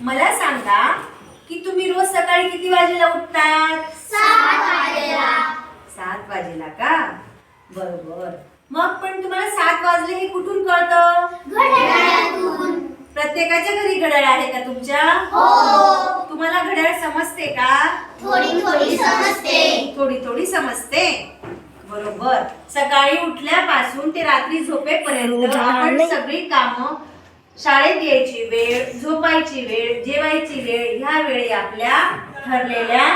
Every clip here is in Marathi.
मला सांगा की तुम्ही रोज सकाळी किती वाजेला उठतात? सात वाजेला. का? बरोबर. मग पण तुम्हाला सात वाजले हे कुठून कळतं? प्रत्येकाच्या घरी घड्याळ आहे का तुमच्या? तुम्हाला घड्याळ समजते का? थोडी थोडी समजते. थोडी थोडी समजते. बरोबर. सकाळी उठल्यापासून ते रात्री झोपेपर्यंत आपण सगळी कामं शाळेत यायची वेळ झोपायची वेळ जेवायची वेळ ह्या वेळी आपल्या ठरलेल्या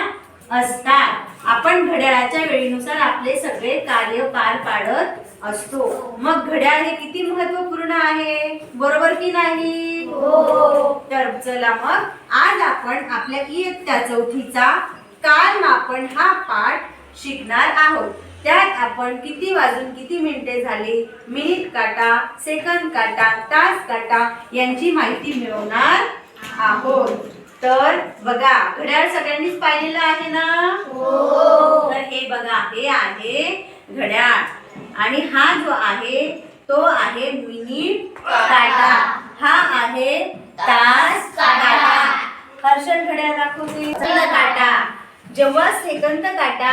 असतात. आपण घड्याळाच्या वेळेनुसार आपले सगळे कार्य पार पाडत असतो. मग घड्याळ हे किती महत्त्वपूर्ण आहे? बरोबर की नाही? तर चला मग आज आपण आपल्या इयत्ता चौथीचा कालमापन हा पाठ शिकणार आहोत. त्यात आपण किती वाजून किती मिनिटे झाली? मिनिट काटा सेकंद काटा तास काटा यांची माहिती मिळवणार आहोत. तर बघा घड्याळ सगळ्यांनीच पाहिलेलं आहे ना? तर हे बघा हे आहे घड्याळ. आणि हा जो आहे तो आहे मिनिट काटा. हा आहे तास काटा. हर्षल घड्याळ दाखवते. काटा. जेव्हा सेकंद काटा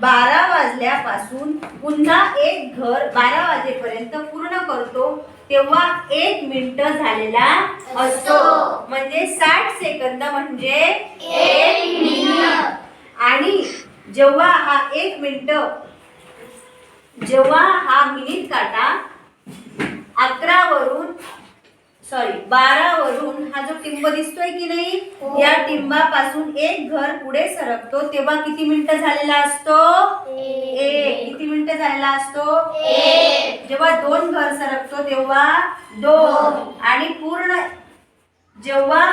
बारा वाजल्यापासून पुन्हा एक घर बारा वाजेपर्यंत पूर्ण करतो. तेव्हा एक मिनिट झालेला असतो. म्हणजे साठ सेकंद म्हणजे एक मिनिट. आणि जेव्हा हा एक मिनिट जेव्हा हा मिनिट काटा अकरा वरून सॉरी बारा वरून हा जो टिंब दिसतोय की नाही या टिंबापासून एक घर पुढे सरकतो. तेव्हा किती मिनिटं झालेला असतो? एक. किती मिनिटं झालेला असतो? जेव्हा दोन घर सरकतो तेव्हा दोन. आणि पूर्ण जेव्हा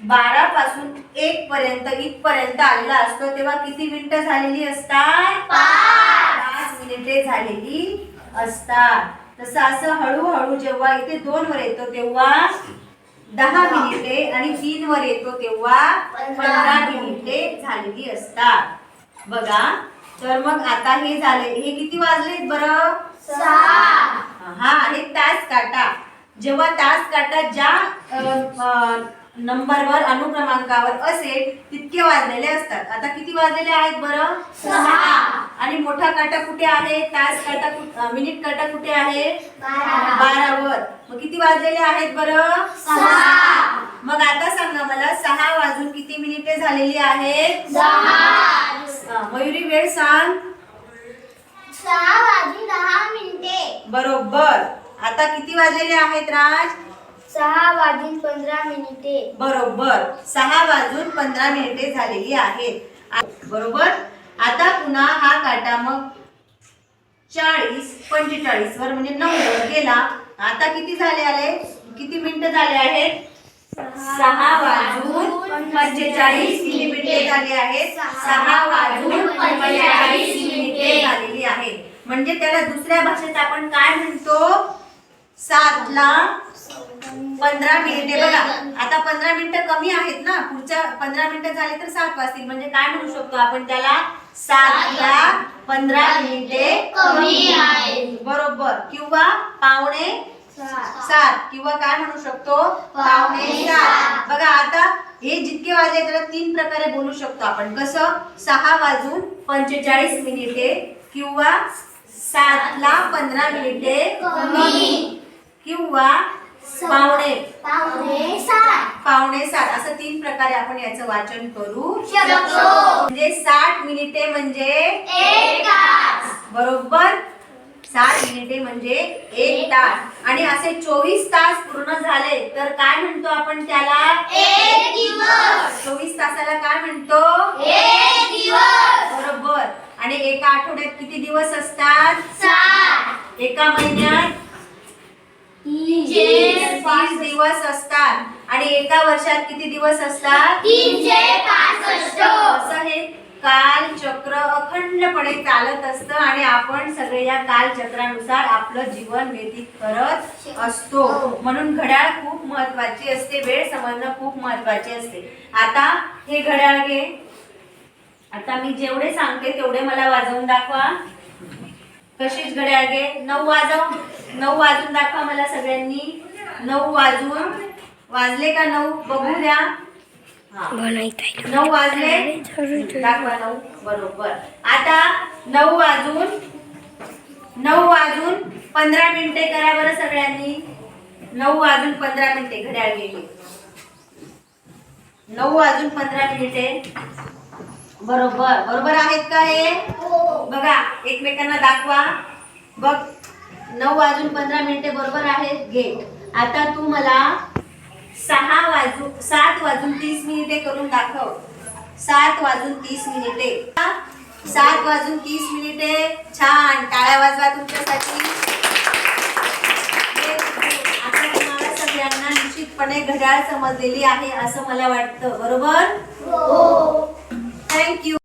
बारा पासून एक पर्यंत इथपर्यंत आलेला असतो तेव्हा किती मिनिटं झालेली असतात? पाच मिनिटे झालेली असतात. तसं असं हळूहळू जेव्हा इथे दोन वर येतो तेव्हा दहा मिनिटे आणि तीन वर येतो तेव्हा पंधरा मिनिटे झालेली असतात. बघा तर मग आता हे झाले. हे किती वाजलेत बरं? हा आहे तास काटा. जेव्हा तास काटा ज्या नंबरवर अनुक्रमांकावर असेल तितके वाजलेले असतात. आता किती वाजलेले आहेत बरं? सहा. आणि मोठा काटा कुठे आहे? तास काटा कुठ- मिनिट काटा कुठे आहे? बारावर. मग किती वाजलेले आहेत बरं? मग आता सांगा मला सहा वाजून किती मिनिटे झालेली आहेत? मयुरी वेळ सांग. सहा वाजून दहा मिनिटे. बरोबर. आता किती वाजलेले आहेत राज? सहा वाजून पंधरा मिनिटे. बरोबर. सहा वाजून पंधरा मिनिटे झालेली आहेत. बरोबर? आता पुन्हा हा काटा मग चाळीस पंचेचाळीस वर म्हणजे नऊ वर गेला. आता किती झाले आले? किती मिनिटं झाले आहेत? सहा वाजून पंचेचाळीस मिनिटे झाले आहेत. सहा वाजून पंचेचाळीस मिनिटे झालेली आहेत. म्हणजे त्याला दुसऱ्या भाषेत आपण काय म्हणतो? सातला पंधरा मिनिटे बघा आता पंधरा मिनिटं कमी आहेत ना. पुढच्या पंधरा मिनिटं झाले तर सात वाजतील. म्हणजे काय म्हणू शकतो आपण त्याला? सातला पंधरा मिनिटे कमी आहेत. बरोबर. किंवा पावणे सात. किंवा काय म्हणू शकतो? पावणे सात. बघा आता हे जितके वाजले त्याला तीन प्रकारे बोलू शकतो आपण. कसं? सहा वाजून पंचेचाळीस मिनिटे किंवा सातला पंधरा मिनिटे कमी. किंवा पावणे. पावणे सात. पावणे सात. असं तीन प्रकारे आपण याचं वाचन करू शकतो. म्हणजे साठ मिनिटे म्हणजे एक तास. बरोबर? साठ मिनिटे म्हणजे एक तास. आणि असे चोवीस तास पूर्ण झाले तर काय म्हणतो आपण त्याला? एक दिवस. चोवीस तासाला काय म्हणतो? एक दिवस. बरोबर. आणि एका आठवड्यात किती दिवस असतात? सात. एका महिन्यात तीनशे तीस दिवस असतात. आणि एका वर्षात किती दिवस असतात? तीनशे पासष्ट असं हे काल चक्र अखंडपणे चालत असतं आणि आपण सगळे या काल चक्रानुसार आपलं जीवन व्यतीत करत असतो. म्हणून घड्याळ खूप महत्वाची असते वेळ समजणं खूप महत्वाची असते. आता हे घड्याळ घे. आता मी जेवढे सांगते तेवढे मला वाजवून दाखवा. कशीच घड्याळ घे. नऊ वाजव. नऊ वाजून दाखवा मला सगळ्यांनी. नऊ वाजून. वाजले का नऊ? बघू द्या. नऊ वाजले. दाखवा नऊ. बरोबर. आता नऊ वाजून नऊ वाजून पंधरा मिनिटे करा बरं सगळ्यांनी. नऊ वाजून पंधरा मिनिटे घड्याळ गेली. नऊ वाजून पंधरा मिनिटे. बरोबर. बरोबर आहेत का हे? बघा एकमेकांना दाखवा. बघ. नऊ वाजून पंधरा मिनिटे बरोबर आहेत घे आता तू मला सहा वाजू सात वाजून तीस मिनिटे करून दाखव. सात वाजून तीस मिनिटे. सात वाजून तीस मिनिटे. छान. टाळ्या वाजवा तुमच्यासाठी. आता तुम्हाला सगळ्यांना निश्चितपणे घड्याळ समजलेली आहे असं मला वाटतं. बरोबर? थँक्यू